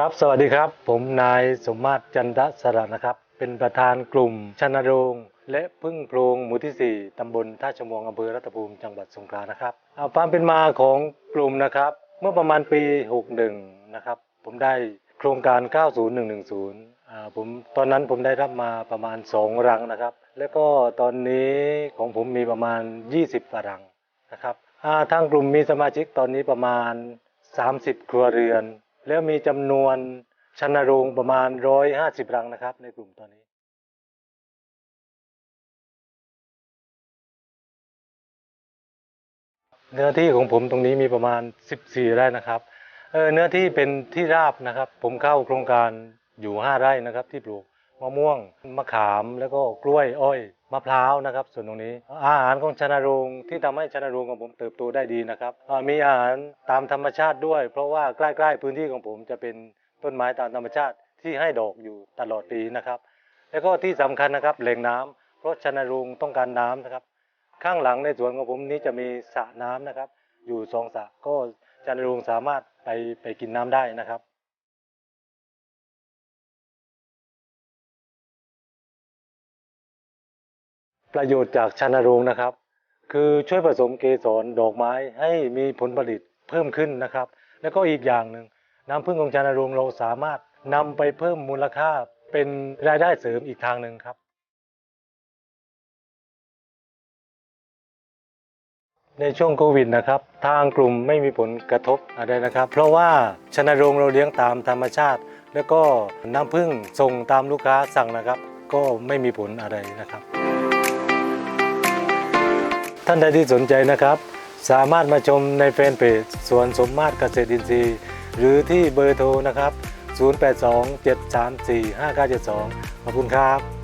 ครับ สวัสดีครับ ผมนายสมมาตรจันทสระนะครับ เป็นประธานกลุ่มชนโรง และพึ่งโพรงหมู่ที่ 4 ตำบลท่าชมวงอำเภอรัตภูมิจังหวัดสงขลานะครับเอาความเป็นมาของกลุ่มนะครับ เมื่อประมาณปี 61 นะครับ ผมได้โครงการ 90110อ่าผมตอนนั้นผมได้รับมาประมาณ 2 รังนะครับ แล้วก็ตอนนี้ของผมมีประมาณ 20กว่ารังนะครับทางกลุ่มมีสมาชิกตอนนี้ประมาณ 30 ครัวเรือน แล้วมีจำนวนชนโรงประมาณ 150 รังนะครับ ในกลุ่มตอนนี้เนื้อที่ของผมตรงนี้มีประมาณ 14 ไร่นะครับเออเนื้อที่เป็นที่ราบนะครับ ผมเข้าโครงการอยู่ 5 ไร่นะครับที่ปลูก มะม่วง มะขาม แล้วก็กล้วย อ้อย มะพร้าวนะครับ ส่วนตรงนี้ อาหารของชนโรงที่ทำให้ชนโรงของผมเติบโตได้ดีนะครับ มีอาหารตามธรรมชาติด้วย เพราะว่าใกล้ๆพื้นที่ของผมจะเป็นต้นไม้ตามธรรมชาติที่ให้ดอกอยู่ตลอดปีนะครับ แล้วก็ที่สำคัญนะครับแหล่งน้ำเพราะชนโรงต้องการน้ำนะครับ ข้างหลังในสวนของผมนี้จะมีสระน้ำนะครับ อยู่สองสระก็จันทรงสามารถไปไปกินน้ำได้นะครับ ประโยชน์จากชานโรงนะครับ คือช่วยผสมเกสรดอกไม้ให้มีผลผลิตเพิ่มขึ้นนะครับ แล้วก็อีกอย่างหนึ่งน้ำพึ่งของชานโรงเราสามารถนำไปเพิ่มมูลค่าเป็นรายได้เสริมอีกทางหนึ่งครับ ในช่วงโควิดนะครับ ทางกลุ่มไม่มีผลกระทบอะไรนะครับ เพราะว่าชนโรงเราเลี้ยงตามธรรมชาติ แล้วก็น้ำผึ้งส่งตามลูกค้าสั่งนะครับ ก็ไม่มีผลอะไรนะครับ ท่านใดที่สนใจนะครับ สามารถมาชมในแฟนเพจสวนสมมาตรเกษตรอินทรีย์ หรือที่เบอร์โทรนะครับ 0827345972 ขอบคุณครับ